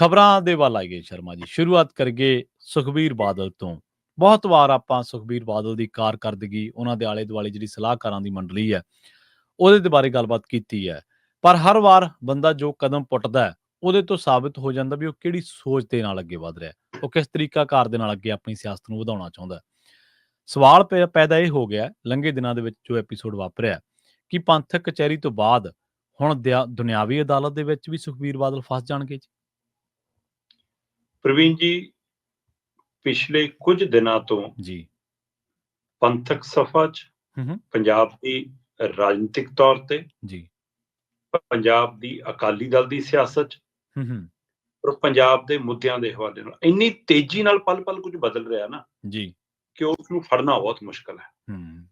ਖਬਰਾਂ ਦੇ ਵੱਲ ਆਈਏ ਸ਼ਰਮਾ ਜੀ। ਸ਼ੁਰੂਆਤ ਕਰੀਏ ਸੁਖਬੀਰ ਬਾਦਲ ਤੋਂ। ਬਹੁਤ ਵਾਰ ਆਪਾਂ ਸੁਖਬੀਰ ਬਾਦਲ ਦੀ ਕਾਰਕਰਦਗੀ, ਉਹਨਾਂ ਦੇ ਆਲੇ ਦੁਆਲੇ ਜਿਹੜੀ ਸਲਾਹਕਾਰਾਂ ਦੀ ਮੰਡਲੀ ਹੈ, ਉਹਦੇ ਦੇ ਬਾਰੇ ਗੱਲਬਾਤ ਕੀਤੀ ਹੈ। ਪਰ ਹਰ ਵਾਰ ਬੰਦਾ ਜੋ ਕਦਮ ਪੁੱਟਦਾ ਹੈ, ਉਹਦੇ ਤੋਂ ਸਾਬਤ ਹੋ ਜਾਂਦਾ ਵੀ ਉਹ ਕਿਹੜੀ ਸੋਚ ਦੇ ਨਾਲ ਅੱਗੇ ਵਧ ਰਿਹਾ ਉਹ ਕਿਸ ਤਰੀਕਾਕਾਰ ਦੇ ਨਾਲ ਅੱਗੇ ਆਪਣੀ ਸਿਆਸਤ ਨੂੰ ਵਧਾਉਣਾ ਚਾਹੁੰਦਾ ਸਵਾਲ ਪੈ- ਪੈਦਾ ਇਹ ਹੋ ਗਿਆ, ਲੰਘੇ ਦਿਨਾਂ ਦੇ ਵਿੱਚ ਜੋ ਐਪੀਸੋਡ ਵਾਪਰਿਆ, ਕਿ ਪੰਥਕ ਕਚਹਿਰੀ ਤੋਂ ਬਾਅਦ ਹੁਣ ਦਿਆ- ਦੁਨਿਆਵੀ ਅਦਾਲਤ ਦੇ ਵਿੱਚ ਵੀ ਸੁਖਬੀਰ ਬਾਦਲ ਫਸ ਜਾਣਗੇ ਜੀ। ਪ੍ਰਵੀਨ ਜੀ ਪਿਛਲੇ ਕੁਝ ਦਿਨਾਂ ਤੋਂ ਜੀ। ਪੰਥਕ ਸਫਾ 'ਚ ਪੰਜਾਬ ਦੀ ਰਾਜਨੀਤਿਕ ਤੌਰ ਤੇ ਜੀ। ਪੰਜਾਬ ਦੀ ਅਕਾਲੀ ਦਲ ਦੀ ਸਿਆਸਤ 'ਚ ਹੂੰ ਔਰ ਪੰਜਾਬ ਦੇ ਮੁੱਦਿਆਂ ਦੇ ਹਵਾਲੇ ਨਾਲ। ਇੰਨੀ ਤੇਜ਼ੀ ਨਾਲ ਪਲ-ਪਲ ਕੁਝ ਬਦਲ ਰਿਹਾ ਨਾ ਜੀ। ਕਿ ਉਸ ਨੂੰ ਫੜਨਾ ਬਹੁਤ ਮੁਸ਼ਕਲ ਹੈ। ਹੂੰ।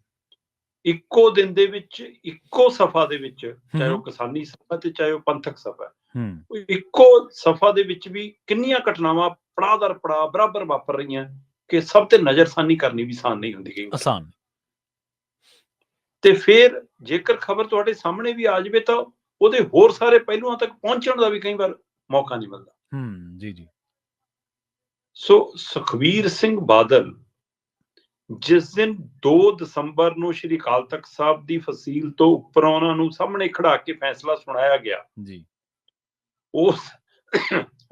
ਇੱਕੋ ਦਿਨ ਦੇ ਵਿੱਚ ਇੱਕੋ ਸਫਾ ਦੇ ਵਿੱਚ ਚਾਹੇ ਉਹ। ਕਿਸਾਨੀ ਸਫਾ ਤੇ ਚਾਹੇ ਉਹ ਪੰਥਕ ਸਫਾ ਹੂੰ ਇੱਕੋ ਸਫਾ ਦੇ ਵਿੱਚ ਵੀ ਕਿੰਨੀਆਂ ਘਟਨਾਵਾਂ ਪੜਾਅ ਦਰ ਪੜਾਅ ਬਰਾਬਰ ਵਾਪਰ ਰਹੀਆਂ ਕਿ ਸਭ ਤੇ ਨਜ਼ਰਸਾਨੀ ਕਰਨੀ ਵੀ ਆਸਾਨ ਨਹੀਂ ਹੁੰਦੀ ਵਾਰ। ਆਸਾਨ ਤੇ ਫਿਰ ਜੇਕਰ ਖਬਰ ਤੁਹਾਡੇ ਸਾਹਮਣੇ ਵੀ ਆ ਜਾਵੇ ਤਾਂ ਉਹਦੇ ਹੋਰ ਸਾਰੇ ਪਹਿਲੂਆਂ ਤੱਕ ਪਹੁੰਚਣ ਦਾ ਵੀ ਕਈ ਵਾਰ ਮੌਕਾ ਨਹੀਂ ਮਿਲਦਾ ਹੂੰ ਜੀ ਜੀ ਸੋ ਸੁਖਵੀਰ ਸਿੰਘ ਬਾਦਲ ਜਿਸ ਦਿਨ 2 ਦਸੰਬਰ ਨੂੰ ਸ਼੍ਰੀ ਅਕਾਲ ਤਖਤ ਸਾਹਿਬ ਦੀ ਫਸੀਲ ਤੋਂ ਉੱਪਰ ਉਹਨਾਂ ਨੂੰ ਸਾਹਮਣੇ ਖੜਾ ਕੇ ਫੈਸਲਾ ਸੁਣਾਇਆ ਗਿਆ। ਜੀ। ਉਸ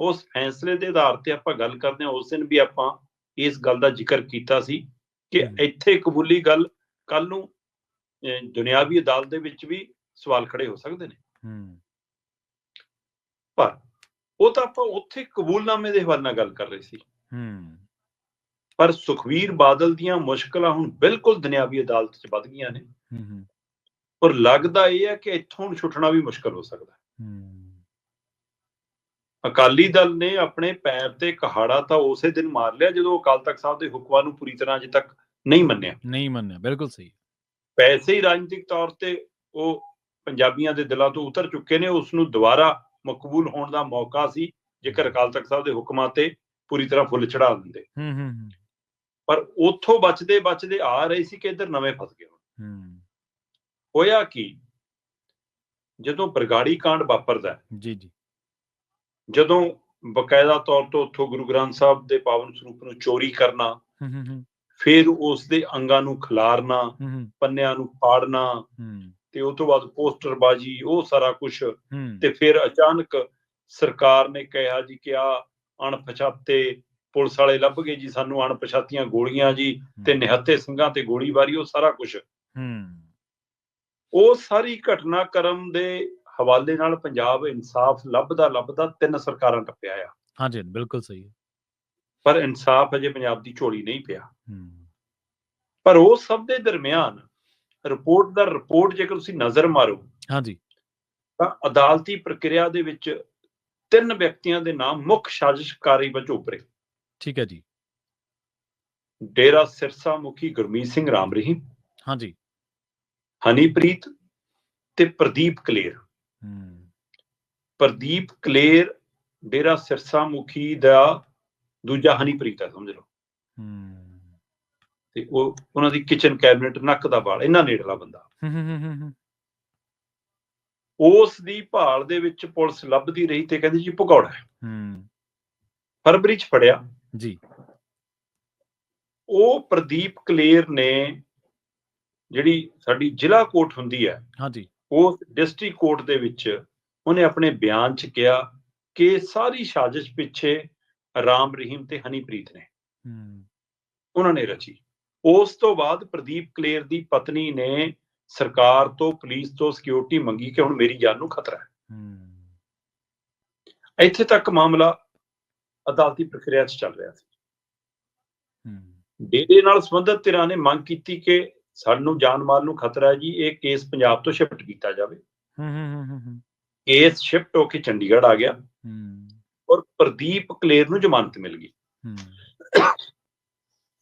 ਉਸ ਫੈਸਲੇ ਦੇ ਆਧਾਰ ਤੇ ਆਪਾਂ ਗੱਲ ਕਰਦੇ ਹਾਂ। ਉਸ ਦਿਨ ਵੀ ਆਪਾਂ ਇਸ ਗੱਲ ਦਾ ਜ਼ਿਕਰ ਕੀਤਾ ਸੀ ਕਿ। ਇੱਥੇ ਕਬੂਲੀ ਗੱਲ ਕੱਲ ਨੂੰ ਦੁਨਿਆਵੀ ਅਦਾਲਤ ਦੇ ਵਿੱਚ ਵੀ ਸਵਾਲ ਖੜੇ ਹੋ ਸਕਦੇ ਨੇ। ਹੂੰ। ਪਰ ਉਹ ਤਾਂ ਆਪਾਂ ਉੱਥੇ ਕਬੂਲਨਾਮੇ ਦੇ ਹਵਾਲੇ ਨਾਲ ਗੱਲ ਕਰ ਰਹੇ ਸੀ। ਹੂੰ। ਪਰ ਸੁਖਵੀਰ ਬਾਦਲ ਦੀਆਂ ਮੁਸ਼ਕਲਾਂ ਹੁਣ ਬਿਲਕੁਲ ਦੁਨਿਆਵੀ ਅਦਾਲਤ 'ਚ ਵੱਧ ਗਈਆਂ ਨੇ। ਹੂੰ ਹੂੰ। ਔਰ ਲੱਗਦਾ ਇਹ ਹੈ ਕਿ ਇੱਥੋਂ ਹੁਣ ਛੁੱਟਣਾ ਵੀ ਮੁਸ਼ਕਲ ਹੋ ਸਕਦਾ ਹੈ। ਹੂੰ। ਅਕਾਲੀ ਦਲ ਨੇ ਆਪਣੇ ਪੈਰ ਤੇ ਕਹਾੜਾ ਤਾਂ ਉਸੇ ਦਿਨ ਮਾਰ ਲਿਆ ਜਦੋਂ ਅਕਾਲ ਤਖਤ ਸਾਹਿਬ ਦੇ ਹੁਕਮਾਂ ਨੂੰ ਪੂਰੀ ਤਰ੍ਹਾਂ ਅਜੇ ਤੱਕ ਨਹੀਂ ਮੰਨਿਆ। ਨਹੀਂ ਮੰਨਿਆ ਬਿਲਕੁਲ ਸਹੀ। ਪੈਸੇ ਹੀ ਰਾਜਨੀਤਿਕ ਤੌਰ ਤੇ ਉਹ ਪੰਜਾਬੀਆਂ ਦੇ ਦਿਲਾਂ ਤੋਂ ਉਤਰ ਚੁੱਕੇ ਨੇ ਉਸ ਨੂੰ ਦੁਬਾਰਾ ਮਕਬੂਲ ਹੋਣ ਦਾ ਮੌਕਾ ਸੀ ਜੇਕਰ ਅਕਾਲ ਤਖਤ ਸਾਹਿਬ ਦੇ ਹੁਕਮਾਂ ਤੇ ਪੂਰੀ ਤਰ੍ਹਾਂ ਫੁੱਲ ਚੜਾ ਦਿੰਦੇ। ਹੂੰ ਹੂੰ। ਪਰ ਉੱਥੋਂ ਬਚਦੇ ਬਚਦੇ ਆ ਰਹੇ ਸੀ ਕਿ ਇੱਧਰ ਨਵੇਂ ਫਸ ਗਏ ਹੁਣ। ਹੂੰ। ਹੋਇਆ ਕੀ? ਜਦੋਂ ਬਰਗਾੜੀ ਕਾਂਡ ਵਾਪਰਦਾ ਜੀ ਜੀ। ਜਦੋਂ ਬਕਾਇਦਾ ਤੌਰ ਤੇ ਉੱਥੋਂ ਗੁਰੂ ਗ੍ਰੰਥ ਸਾਹਿਬ ਦੇ ਪਾਵਨ ਸਰੂਪ ਨੂੰ ਚੋਰੀ ਕਰਨਾ ਹੂੰ ਹੂੰ ਫਿਰ ਉਸ ਦੇ ਅੰਗਾਂ ਨੂੰ ਖਿਲਾਰਨਾ ਪੰਨਿਆਂ ਨੂੰ ਪਾੜਨਾ ਤੇ ਉਸ ਤੋਂ ਬਾਅਦ ਪੋਸਟਰਬਾਜ਼ੀ ਉਹ ਸਾਰਾ ਕੁਝ ਤੇ ਫਿਰ ਅਚਾਨਕ ਸਰਕਾਰ ਨੇ ਕਿਹਾ ਜੀ ਕਿ ਆ ਅਣਪਛਾਤੇ ਪੁਲਿਸ ਵਾਲੇ ਲੱਭ ਗਏ ਜੀ ਸਾਨੂੰ ਅਣਪਛਾਤੀਆਂ ਗੋਲੀਆਂ ਜੀ ਤੇ ਨਿਹੱਥੇ ਸਿੰਘਾਂ ਤੇ ਗੋਲੀਬਾਰੀ ਉਹ ਸਾਰਾ ਕੁਝ ਹੂੰ। ਉਹ ਸਾਰੀ ਘਟਨਾਕ੍ਰਮ ਦੇ ਹਵਾਲੇ ਨਾਲ ਪੰਜਾਬ ਇਨਸਾਫ ਲੱਭਦਾ ਲੱਭਦਾ ਤਿੰਨ ਸਰਕਾਰਾਂ ਟੱਪਿਆ ਆ। ਹਾਂਜੀ ਬਿਲਕੁਲ ਸਹੀ ਪਰ ਇਨਸਾਫ ਅਜੇ ਪੰਜਾਬ ਦੀ ਝੋਲੀ ਨਹੀਂ ਪਿਆ। ਹੂੰ। ਪਰ ਉਹ ਸਭ ਦੇ ਦਰਮਿਆਨ ਰਿਪੋਰਟ ਦਾ ਰਿਪੋਰਟ ਜੇਕਰ ਤੁਸੀਂ ਨਜ਼ਰ ਮਾਰੋ ਹਾਂਜੀ। ਤਾਂ ਅਦਾਲਤੀ ਪ੍ਰਕਿਰਿਆ ਦੇ ਵਿੱਚ ਤਿੰਨ ਵਿਅਕਤੀਆਂ ਦੇ ਨਾਮ ਮੁੱਖ ਸਾਜ਼ਿਸ਼ਕਾਰੀ ਵਜੋਂ ਉੱਭਰੇ। ਠੀਕ ਹੈ ਜੀ। ਡੇਰਾ ਸਿਰਸਾ ਮੁਖੀ ਗੁਰਮੀਤ ਸਿੰਘ ਰਾਮ ਰਹੀਮ ਹਾਂਜੀ। ਹਨੀਪ੍ਰੀਤ ਤੇ ਪ੍ਰਦੀਪ ਕਲੇਰ। ਹੂੰ। ਪ੍ਰਦੀਪ ਕਲੇਰ ਡੇਰਾ ਸਿਰਸਾ ਮੁਖੀ ਦਾ ਦੂਜਾ ਹਨੀਪ੍ਰੀਤ ਹੈ ਸਮਝ ਲਓ। ਹੂੰ। ਤੇ ਉਹ ਉਹਨਾਂ ਦੀ ਕਿਚਨ ਕੈਬਨਿਟ ਨੱਕ ਦਾ ਵਾਲ ਇਹਨਾਂ ਨੇੜਲਾ ਬੰਦਾ। ਹੂੰ। ਉਸ ਦੀ ਭਾਲ ਦੇ ਵਿੱਚ ਪੁਲਿਸ ਲੱਭਦੀ ਰਹੀ ਤੇ ਕਹਿੰਦੀ ਜੀ ਭਗੌੜਾ ਹੈ। ਹੂੰ। ਫਰਵਰੀ ਚ ਫੜਿਆ। ਜੀ। ਉਹ ਪ੍ਰਦੀਪ ਕਲੇਰ ਨੇ ਜਿਹੜੀ ਸਾਡੀ ਜ਼ਿਲ੍ਹਾ ਕੋਰਟ ਹੁੰਦੀ ਹੈ ਹਾਂਜੀ ਉਸ ਡਿਸਟ੍ਰਿਕਟ ਕੋਰਟ ਦੇ ਵਿੱਚ ਉਹਨੇ ਆਪਣੇ ਬਿਆਨ 'ਚ ਕਿਹਾ ਕਿ ਸਾਰੀ ਸਾਜ਼ਿਸ਼ ਪਿੱਛੇ ਰਾਮ ਰਹੀਮ ਤੇ ਹਨੀਪ੍ਰੀਤ ਨੇ। ਹੂੰ। ਉਹਨਾਂ ਨੇ ਰਚੀ। ਉਸ ਤੋਂ ਬਾਅਦ ਪ੍ਰਦੀਪ ਕਲੇਰ ਦੀ ਪਤਨੀ ਨੇ ਸਰਕਾਰ ਤੋਂ ਪੁਲਿਸ ਤੋਂ ਸਿਕਿਉਰਿਟੀ ਮੰਗੀ ਕਿ ਹੁਣ ਮੇਰੀ ਜਾਨ ਨੂੰ ਖਤਰਾ ਹੈ। ਹੂੰ। ਇੱਥੇ ਤੱਕ ਮਾਮਲਾ ਅਦਾਲਤੀ ਪ੍ਰਕਿਰਿਆ 'ਚ ਚੱਲ ਰਿਹਾ ਸੀ। ਡੇਰੇ ਨਾਲ ਸੰਬੰਧਿਤ ਧਿਰਾਂ ਨੇ ਮੰਗ ਕੀਤੀ ਕਿ ਸਾਨੂੰ ਜਾਨ ਮਾਲ ਨੂੰ ਖਤਰਾ ਹੈ ਜੀ ਇਹ ਕੇਸ ਪੰਜਾਬ ਤੋਂ ਸ਼ਿਫਟ ਕੀਤਾ ਜਾਵੇ। ਹੂੰ ਹੂੰ ਹੂੰ ਹੂੰ। ਕੇਸ ਸ਼ਿਫਟ ਹੋ ਕੇ ਚੰਡੀਗੜ੍ਹ ਆ ਗਿਆ। ਹੂੰ। ਔਰ ਪ੍ਰਦੀਪ ਕਲੇਰ ਨੂੰ ਜ਼ਮਾਨਤ ਮਿਲ ਗਈ। ਹੂੰ।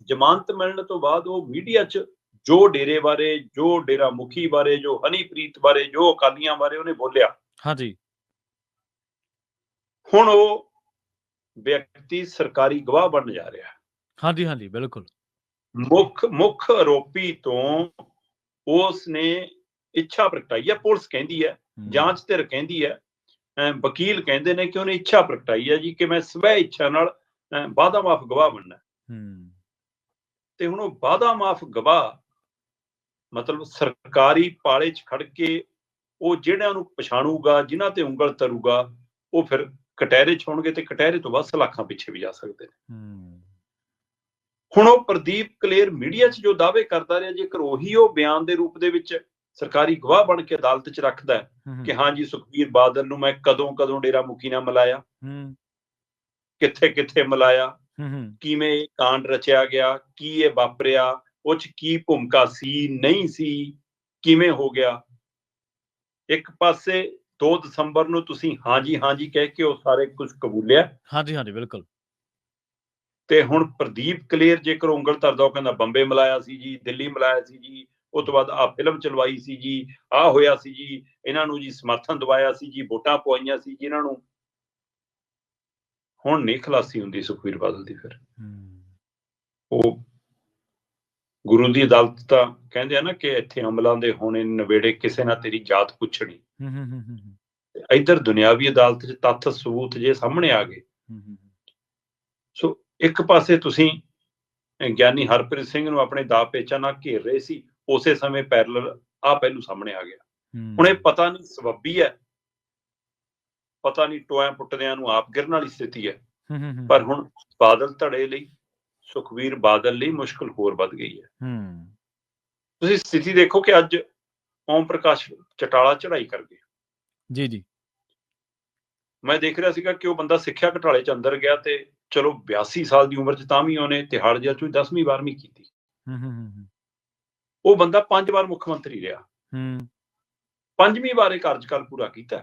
ਜ਼ਮਾਨਤ ਮਿਲਣ ਤੋਂ ਬਾਅਦ ਉਹ ਮੀਡੀਆ 'ਚ ਜੋ ਡੇਰੇ ਬਾਰੇ ਜੋ ਡੇਰਾ ਮੁਖੀ ਬਾਰੇ ਜੋ ਹਨੀਪ੍ਰੀਤ ਬਾਰੇ ਜੋ ਅਕਾਲੀਆਂ ਬਾਰੇ ਉਹਨੇ ਬੋਲਿਆ। ਹਾਂਜੀ। ਹੁਣ ਉਹ ਵਿਅਕਤੀ ਸਰਕਾਰੀ ਗਵਾਹ ਬਣ ਜਾ ਰਿਹਾ ਹਾਂਜੀ ਹਾਂਜੀ ਬਿਲਕੁਲ। ਮੁੱਖ ਮੁੱਖ ਆਰੋਪੀ ਤੋਂ ਉਸ ਨੇ ਇੱਛਾ ਪ੍ਰਗਟਾਈ ਹੈ ਪੁਲਿਸ ਕਹਿੰਦੀ ਹੈ ਜਾਂਚ ਧਿਰ ਕਹਿੰਦੀ ਹੈ। ਵਕੀਲ ਕਹਿੰਦੇ ਨੇ ਕਿ ਉਹਨੇ ਇੱਛਾ ਪ੍ਰਗਟਾਈ ਹੈ ਜੀ ਕਿ ਮੈਂ ਸਵੈ ਇੱਛਾ ਨਾਲ ਵਾਅਦਾ ਮਾਫ ਗਵਾਹ ਬਣਨਾ ਹੂੰ। ਤੇ ਹੁਣ ਉਹ ਵਾਅਦਾ ਮਾਫ ਗਵਾਹ ਮਤਲਬ ਸਰਕਾਰੀ ਪਾਲੇ 'ਚ ਖੜ ਕੇ ਉਹ ਜਿਹੜਿਆਂ ਨੂੰ ਪਛਾਣੂਗਾ ਜਿਨ੍ਹਾਂ ਤੇ ਉਂਗਲ ਤਰੂਗਾ ਉਹ ਫਿਰ ਕਟਹਿਰੇ 'ਚ ਹੋਣਗੇ ਤੇ ਕਟਹਿਰੇ ਤੋਂ ਬਾਅਦ ਸਲਾਖਾਂ ਪਿੱਛੇ ਵੀ ਜਾ ਸਕਦੇ ਨੇ। ਹੁਣ ਉਹ ਪ੍ਰਦੀਪ ਕਲੇਰ ਮੀਡੀਆ 'ਚ ਜੋ ਦਾਅਵੇ ਕਰਦਾ ਰਿਹਾ ਜੇਕਰ ਉਹੀ ਉਹ ਬਿਆਨ ਦੇ ਰੂਪ ਦੇ ਵਿੱਚ ਸਰਕਾਰੀ ਗਵਾਹ ਬਣ ਕੇ ਅਦਾਲਤ 'ਚ ਰੱਖਦਾ ਹੈ ਹੂੰ ਕਿ ਹਾਂਜੀ ਸੁਖਬੀਰ ਬਾਦਲ ਨੂੰ ਮੈਂ ਕਦੋਂ ਕਦੋਂ ਡੇਰਾ ਮੁਖੀ ਨਾਲ ਮਿਲਾਇਆ। ਕਿੱਥੇ ਕਿੱਥੇ ਮਿਲਾਇਆ ਕਿਵੇਂ ਇਹ ਕਾਂਡ ਰਚਿਆ ਗਿਆ ਕੀ ਇਹ ਵਾਪਰਿਆ ਉਹ 'ਚ ਕੀ ਭੂਮਿਕਾ ਸੀ ਨਹੀਂ ਸੀ ਕਿਵੇਂ ਹੋ ਗਿਆ। ਇੱਕ ਪਾਸੇ 2 ਦਸੰਬਰ ਨੂੰ ਤੁਸੀਂ ਹਾਂਜੀ ਹਾਂਜੀ ਕਹਿ ਕੇ ਉਹ ਸਾਰੇ ਕੁਝ ਕਬੂਲਿਆ? ਹਾਂਜੀ ਹਾਂਜੀ ਬਿਲਕੁਲ। ਤੇ ਹੁਣ ਪ੍ਰਦੀਪ ਕਲੇਰ ਜੇਕਰ ਉਂਗਲ ਧਰਦਾ ਉਹ ਕਹਿੰਦਾ ਬੰਬੇ ਮਿਲਾਇਆ ਸੀ ਜੀ ਦਿੱਲੀ ਮਿਲਾਇਆ ਸੀ ਜੀ ਉਸ ਤੋਂ ਬਾਅਦ ਆ ਫਿਲਮ ਚਲਵਾਈ ਸੀ ਜੀ ਆ ਹੋਇਆ ਸੀ ਜੀ ਇਹਨਾਂ ਨੂੰ ਜੀ ਸਮਰਥਨ ਦਵਾਇਆ ਸੀ ਜੀ ਵੋਟਾਂ ਪਵਾਈਆਂ ਸੀ ਜੀ ਇਹਨਾਂ ਨੂੰ। ਹੁਣ ਨਹੀਂ ਖਲਾਸੀ ਹੁੰਦੀ ਸੁਖਵੀਰ ਬਾਦਲ ਦੀ ਫਿਰ। ਉਹ ਗੁਰੂ ਦੀ ਅਦਾਲਤ ਤਾਂ ਕਹਿੰਦੇ ਆ ਨਾ ਕਿ ਇੱਥੇ ਅਮਲਾਂ ਦੇ ਹੋਣੇ ਨਵੇੜੇ ਕਿਸੇ ਨਾ ਤੇਰੀ ਜਾਤ ਪੁੱਛਣੀ। ਹੂੰ ਇੱਧਰ ਦੁਨਿਆਵੀ ਅਦਾਲਤ 'ਚ ਤੱਥ ਸਬੂਤ ਜੇ ਸਾਹਮਣੇ ਆ ਗਏ। ਸੋ ਇੱਕ ਪਾਸੇ ਤੁਸੀਂ ਗਿਆਨੀ ਹਰਪ੍ਰੀਤ ਸਿੰਘ ਨੂੰ ਆਪਣੇ ਦਾ ਪੇਚਾ ਨਾਲ ਘੇਰ ਰਹੇ ਸੀ ਉਸੇ ਸਮੇਂ ਪੈਰਲਲ ਆ ਪਹਿਲੂ ਸਾਹਮਣੇ ਆ ਗਿਆ। ਹੁਣ ਇਹ ਪਤਾ ਨਹੀਂ ਸਬੱਬੀ ਹੈ ਪਤਾ ਨਹੀਂ ਟੋਇਆਂ ਪੁੱਟਦਿਆਂ ਨੂੰ ਆਪ ਗਿਰਨ ਵਾਲੀ ਸਥਿਤੀ ਹੂੰ, ਪਰ ਹੁਣ ਬਾਦਲ ਧੜੇ ਲਈ ਸੁਖਵੀਰ ਬਾਦਲ ਲਈ ਮੁਸ਼ਕਲ ਹੋਰ ਵੱਧ ਗਈ ਹੈ। ਹੂੰ। ਤੁਸੀਂ ਸਥਿਤੀ ਦੇਖੋ ਕਿ ਅੱਜ ਓਮ ਪ੍ਰਕਾਸ਼ ਚਟਾਲਾ ਚੜ੍ਹਾਈ ਕਰ ਗਏ। ਜੀ ਜੀ। ਮੈਂ ਦੇਖ ਰਿਹਾ ਸੀਗਾ ਕਿ ਉਹ ਬੰਦਾ ਸਿੱਖਿਆ ਘਟਾਲੇ ਚ ਅੰਦਰ ਗਿਆ ਤੇ ਚਲੋ 82 ਸਾਲ ਦੀ ਉਮਰ ਚ ਤਾਂ ਵੀ ਉਹਨੇ ਤਿਹਾੜ ਜੇਲ੍ਹ ਚੋਂ 10ਵੀਂ 12ਵੀਂ ਕੀਤੀ। ਹੂੰ ਹੂੰ ਉਹ ਬੰਦਾ ਪੰਜ ਵਾਰ ਮੁੱਖ ਮੰਤਰੀ ਰਿਹਾ। ਹੂੰ। ਪੰਜਵੀਂ ਵਾਰ ਇਹ ਕਾਰਜਕਾਲ ਪੂਰਾ ਕੀਤਾ।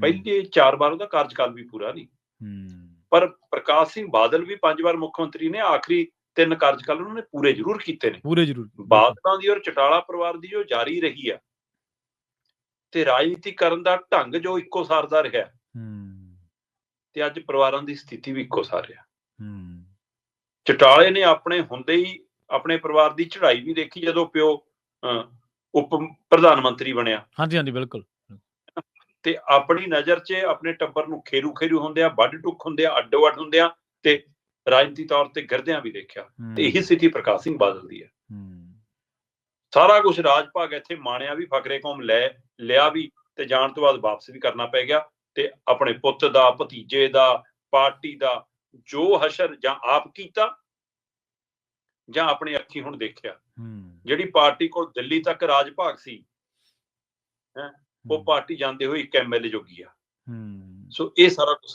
ਪਹਿਲੇ ਚਾਰ ਵਾਰ ਉਹਦਾ ਕਾਰਜਕਾਲ ਵੀ ਪੂਰਾ ਨਹੀਂ। ਹੂੰ। ਪਰ ਪ੍ਰਕਾਸ਼ ਸਿੰਘ ਬਾਦਲ ਵੀ ਪੰਜ ਵਾਰ ਮੁੱਖ ਮੰਤਰੀ ਨੇ ਆਖਰੀ ਤਿੰਨ ਕਾਰਜਕਾਲ ਉਹਨਾਂ ਨੇ ਪੂਰੇ ਜ਼ਰੂਰ ਕੀਤੇ ਨੇ। ਪੂਰੇ ਜ਼ਰੂਰ। ਬਾਦਲਾਂ ਦੀ ਔਰ ਚਟਾਲਾ ਪਰਿਵਾਰ ਦੀ ਜੋ ਜਾਰੀ ਰਹੀ ਹੈ ਤੇ ਰਾਜਨੀਤੀ ਕਰਨ ਦਾ ਢੰਗ ਜੋ ਇੱਕੋ ਸਾਰ ਦਾ ਰਿਹਾ ਹੂੰ। ਤੇ ਅੱਜ ਪਰਿਵਾਰਾਂ ਦੀ ਸਥਿਤੀ ਵੀ ਇੱਕੋ ਸਾਰ ਰਿਹਾ। ਹੂੰ। ਚਟਾਲੇ ਨੇ ਆਪਣੇ ਹੁੰਦੇ ਹੀ ਆਪਣੇ ਪਰਿਵਾਰ ਦੀ ਚੜ੍ਹਾਈ ਵੀ ਦੇਖੀ ਜਦੋਂ ਪਿਓ ਉਪ ਪ੍ਰਧਾਨ ਮੰਤਰੀ ਬਣਿਆ। ਹਾਂਜੀ ਹਾਂਜੀ ਬਿਲਕੁਲ। ਤੇ ਆਪਣੀ ਨਜ਼ਰ 'ਚ ਆਪਣੇ ਟੱਬਰ ਨੂੰ ਖੇਰੂ ਖੇਰੂ ਹੁੰਦੇ ਆ ਵੱਡ ਟੁੱਕ ਹੁੰਦੇ ਆ ਅੱਡੋ ਅੱਡ ਹੁੰਦੇ ਆ ਤੇ ਰਾਜਨੀਤੀ ਤੌਰ ਤੇ ਗਿਰਦਿਆਂ ਵੀ ਦੇਖਿਆ ਤੇ ਇਹੀ ਸਥਿਤੀ ਪ੍ਰਕਾਸ਼ ਸਿੰਘ ਬਾਦਲ ਦੀ ਹੈ। ਸਾਰਾ ਕੁਝ ਰਾਜ ਭਾਗ ਇੱਥੇ ਮਾਣਿਆ ਵੀ ਫਕਰੇ ਕੌਮ ਲੈ ਲਿਆ ਵੀ ਤੇ ਜਾਣ ਤੋਂ ਬਾਅਦ ਵਾਪਸ ਵੀ ਕਰਨਾ ਪੈ ਗਿਆ ਤੇ ਆਪਣੇ ਪੁੱਤ ਦਾ ਭਤੀਜੇ ਦਾ ਪਾਰਟੀ ਦਾ ਜੋ ਹਸ਼ਰ ਜਾਂ ਆਪ ਕੀਤਾ ਜਾਂ ਆਪਣੀ ਅੱਖੀ ਹੁਣ ਦੇਖਿਆ। ਜਿਹੜੀ ਪਾਰਟੀ ਕੋਲ ਦਿੱਲੀ ਤੱਕ ਰਾਜ ਭਾਗ ਸੀ ਉਹ ਪਾਰਟੀ ਜਾਂਦੇ ਹੋਏ ਇੱਕ ਐਮਐਲਏ ਜੋਗੀ ਆ। ਹੂੰ। ਸੋ ਇਹ ਸਾਰਾ ਕੁਝ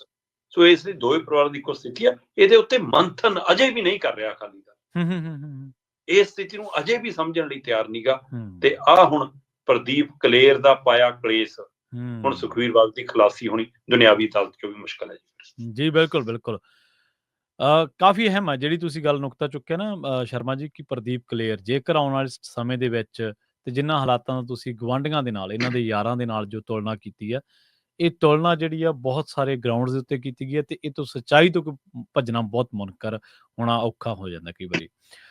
ਸੋ ਇਸ ਲਈ ਦੋਵੇਂ ਪਰਿਵਾਰਾਂ ਦੀ ਇੱਕੋ ਸਥਿਤੀ ਆ। ਇਹਦੇ ਉੱਤੇ ਮੰਥਨ ਅਜੇ ਵੀ ਨਹੀਂ ਕਰ ਰਿਹਾ ਅਕਾਲੀ ਦਲ। ਹੂੰ ਹੂੰ ਹੂੰ ਹੂੰ ਇਸ ਸਥਿਤੀ ਨੂੰ ਅਜੇ ਵੀ ਸਮਝਣ ਲਈ ਤਿਆਰ ਨਹੀਂਗਾ ਤੇ ਆ ਹੁਣ ਪ੍ਰਦੀਪ ਕਲੇਰ ਦਾ ਪਾਇਆ ਕਲੇਸ਼। ਹੁਣ ਸੁਖਵੀਰ ਬਾਦਲ ਦੀ ਖਲਾਸੀ ਹੋਣੀ ਦੁਨਿਆਵੀ ਅਦਾਲਤ ਚੋਂ ਵੀ ਮੁਸ਼ਕਲ ਹੈ ਜੀ ਜੀ ਬਿਲਕੁਲ ਬਿਲਕੁਲ। ਕਾਫੀ ਅਹਿਮ ਹੈ। ਜਿਹੜੀ ਤੁਸੀਂ ਗੱਲ ਨੁਕਤਾ ਚੁੱਕਿਆ ਨਾ ਸ਼ਰਮਾ ਜੀ ਕਿ ਪ੍ਰਦੀਪ ਕਲੇਰ ਜੇਕਰ ਆਉਣ ਵਾਲੇ ਸਮੇਂ ਦੇ ਵਿੱਚ ਤੇ ਜਿਨ੍ਹਾਂ ਹਾਲਾਤਾਂ ਦਾ ਤੁਸੀਂ ਗਵਾਂਢੀਆਂ ਦੇ ਨਾਲ, ਇਹਨਾਂ ਦੇ ਯਾਰਾਂ ਦੇ ਨਾਲ ਜੋ ਤੁਲਨਾ ਕੀਤੀ ਹੈ ਇਹ ਤੁਲਨਾ ਜਿਹੜੀ ਆ ਬਹੁਤ ਸਾਰੇ ਗਰਾਊਂਡਸ ਦੇ ਉੱਤੇ ਕੀਤੀ ਗਈ ਹੈ ਤੇ ਇਹ ਤੋਂ ਸੱਚਾਈ ਤੋਂ ਭੱਜਣਾ ਬਹੁਤ ਮੁਨਕਰ ਹੋਣਾ ਔਖਾ ਹੋ ਜਾਂਦਾ ਕਈ ਵਾਰੀ।